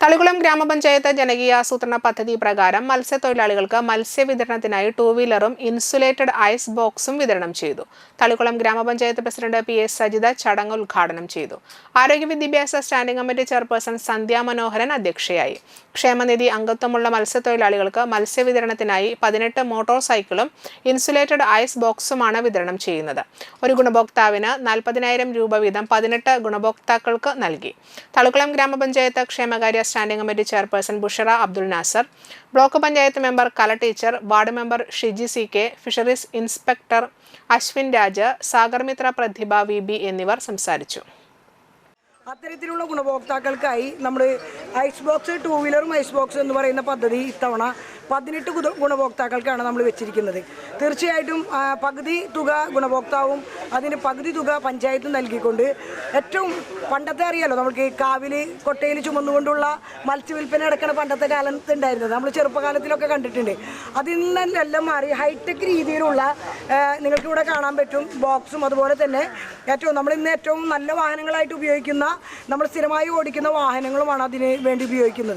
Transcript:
തളികുളം ഗ്രാമപഞ്ചായത്ത് ജനകീയാസൂത്രണ പദ്ധതി പ്രകാരം മത്സ്യത്തൊഴിലാളികൾക്ക് മത്സ്യവിതരണത്തിനായി ടൂ വീലറും ഇൻസുലേറ്റഡ് ഐസ് ബോക്സും വിതരണം ചെയ്തു. തളികുളം ഗ്രാമപഞ്ചായത്ത് പ്രസിഡന്റ് പി എസ് സജിത ചടങ്ങ് ഉദ്ഘാടനം ചെയ്തു. ആരോഗ്യ വിദ്യാഭ്യാസ standing committee chairperson Sandhya Manoharan അധ്യക്ഷയായി. ക്ഷേമനിധി അംഗത്വമുള്ള മത്സ്യത്തൊഴിലാളികൾക്ക് മത്സ്യവിതരണത്തിനായി പതിനെട്ട് മോട്ടോർ സൈക്കിളും ഇൻസുലേറ്റഡ് ഐസ് ബോക്സുമാണ് വിതരണം ചെയ്യുന്നത്. ഒരു ഗുണഭോക്താവിന് നാൽപ്പതിനായിരം രൂപ വീതം പതിനെട്ട് ഗുണഭോക്താക്കൾക്ക് നൽകി. തളിക്കുളം ഗ്രാമപഞ്ചായത്ത് ക്ഷേമകാര്യ standing committee chairperson Bushara Abdul Nasar block panchayat member Kala teacher ward member Shiji C K fisheries inspector Ashwin Raj Sagarmitra Prathibha V B എന്നിവർ സംസാരിച്ചു. അത്തരത്തിലുള്ള ഗുണഭോക്താക്കൾക്കായി നമ്മൾ ഐസ് ബോക്സ് ടൂ വീലറും ഐസ് ബോക്സ് എന്ന് പറയുന്ന പദ്ധതി ഇത്തവണ പതിനെട്ട് ഗുണഭോക്താക്കൾക്കാണ് നമ്മൾ വെച്ചിരിക്കുന്നത്. തീർച്ചയായിട്ടും പകുതി തുക ഗുണഭോക്താവും അതിന് പകുതി തുക പഞ്ചായത്തും നൽകിക്കൊണ്ട് ഏറ്റവും പണ്ടത്തെ അറിയാലോ നമുക്ക് കാവിൽ കൊട്ടയിൽ ചുമന്നുകൊണ്ടുള്ള മത്സ്യവില്പന നടക്കുന്ന പണ്ടത്തെ കാലത്ത് ഉണ്ടായിരുന്നത്. നമ്മൾ ചെറുപ്പകാലത്തിലൊക്കെ കണ്ടിട്ടുണ്ട്. അതിൽ നിന്നെല്ലാം മാറി ഹൈടെക് രീതിയിലുള്ള നിങ്ങൾക്കിവിടെ കാണാൻ പറ്റും ബോക്സും അതുപോലെ തന്നെ ഏറ്റവും നമ്മൾ ഇന്ന് ഏറ്റവും നല്ല വാഹനങ്ങളായിട്ട് ഉപയോഗിക്കുന്ന നമ്മൾ സ്ഥിരമായി ഓടിക്കുന്ന വാഹനങ്ങളുമാണ് അതിന് വേണ്ടി ഉപയോഗിക്കുന്നത്.